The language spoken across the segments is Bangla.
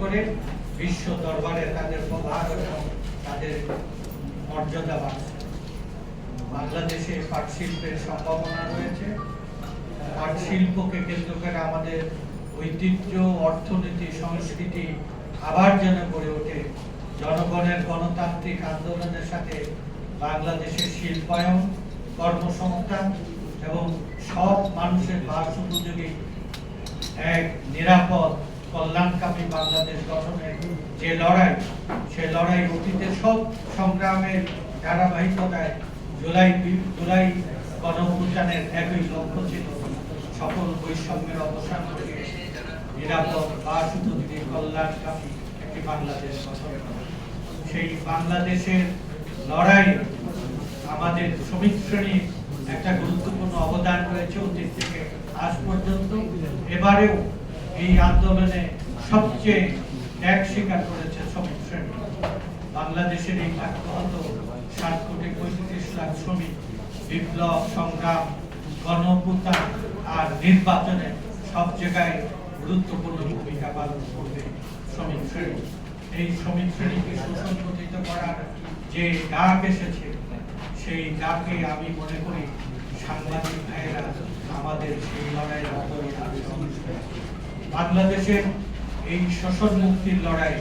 করে বিশ্ব দরবারে তাদের প্রভাব এবং তাদের মর্যাদা বাড়ছে। বাংলাদেশে পাট শিল্পের সম্ভাবনা রয়েছে। পাট শিল্পকে কেন্দ্র করে আমাদের ঐতিহ্য, অর্থনীতি, সংস্কৃতি আবার যেন গড়ে ওঠে। জনগণের গণতান্ত্রিক আন্দোলনের সাথে বাংলাদেশের শিল্পায়ন, কর্মসংস্থান এবং সব মানুষের বাস উপযোগী এক নিরাপদ কল্যাণকামী বাংলাদেশ গঠনের যে লড়াই, সে লড়াই অতীতের সব সংগ্রামের ধারাবাহিকতায় জুলাই বি- জুলাই গণঅভ্যুত্থানের একই লক্ষ্য ছিল সকল বৈষম্যের অবসান করে নিরাপদ বাস উপযোগী কল্যাণকামী একটি বাংলাদেশ গঠন সেই বাংলাদেশের লড়াই আমাদের শ্রমিক শ্রেণির একটা গুরুত্বপূর্ণ অবদান রয়েছে অতীত থেকে আজ পর্যন্ত। এবারেও এই আন্দোলনে সবচেয়ে ত্যাগ স্বীকার করেছে শ্রমিক শ্রেণি বাংলাদেশের এই ভাগ্যহত সাত কোটি পঁয়ত্রিশ লাখ শ্রমিক, বিপ্লব, সংগ্রাম গণঅভ্যুত্থান আর নির্বাচনে সব জায়গায় গুরুত্বপূর্ণ ভূমিকা পালন করবে শ্রমিক শ্রেণি এই শ্রমিক শ্রেণীকে সুসংগঠিত করার যে ডাক এসেছে, সেই ডাকে আমি মনে করি সাংবাদিক ভাইয়েরা আমাদের সেই লড়াইয়ের অবদান বাংলাদেশের এই শোষণ মুক্তির লড়াই,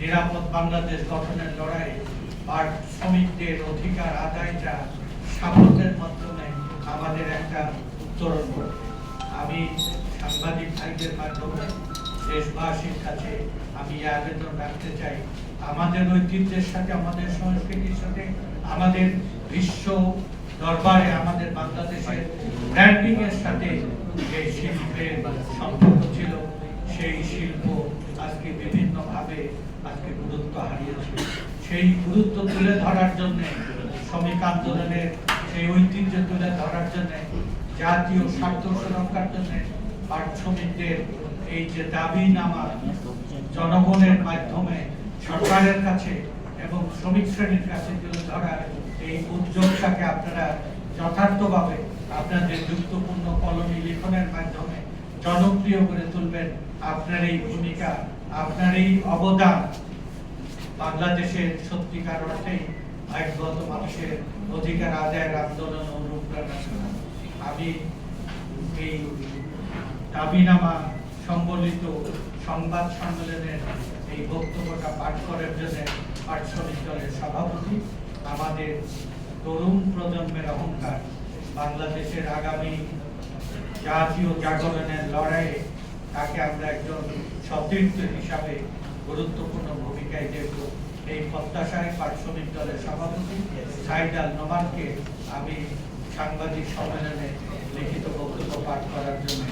নিরাপদ বাংলাদেশ গঠনের লড়াই আর শ্রমিকদের অধিকার আদায়টা সাফল্যের মাধ্যমে আমাদের একটা উত্তরণ করবে। আমি সাংবাদিক ভাইদের মাধ্যমে দেশবাসীর কাছে আমি আবেদন রাখতে চাই। আমাদের ঐতিহ্যের সাথে, আমাদের সংস্কৃতির সাথে, আমাদের বিশ্ব দরবারে আমাদের বাংলাদেশের ব্র্যান্ডিং এর সাথে যে শিল্পের সম্পর্ক ছিল, সেই শিল্প আজকে বিভিন্ন ভাবে আজকে গুরুত্ব হারিয়েছে। সেই গুরুত্ব তুলে ধরার জন্য, শ্রমিক আন্দোলনের সেই ঐতিহ্য তুলে ধরার জন্য, জাতীয় স্বার্থ সুরক্ষার জন্য পাট শ্রমিকদের এই যে দাবি নামা জনগণের মাধ্যমে সরকারের কাছে এবং শ্রমিক শ্রেণির কাছে তুলে ধরার এই উদ্যোগটাকে আপনারা যথার্থভাবে আপনাদের যুক্তপূর্ণ কলমী লিখনের মাধ্যমে জনপ্রিয় করে তুলবেন আপনার এই ভূমিকা, আপনার এই অবদান বাংলাদেশের সত্যিকার অর্থেই ভাগ্যগত মানুষের অধিকার আদায়ের আন্দোলন অনুপ্রেরণা যোগান। আমি এই দাবিনামা সংবলিত সংবাদ সম্মেলনের এই বক্তব্যটা পাঠ করার জন্য পাঠ শ্রমিক দলের সভাপতি, আমাদের তরুণ প্রজন্মের অহংকার, বাংলাদেশের আগামী জাতীয় জাগরণের লড়াইয়ে তাকে আমরা একজন সতীর্থ হিসাবে গুরুত্বপূর্ণ ভূমিকায় দেখব। এই প্রত্যাশায় দলের সভাপতি সাইদ আল নোমানকে আমি সাংবাদিক সম্মেলনে লিখিত বক্তব্য পাঠ করার জন্য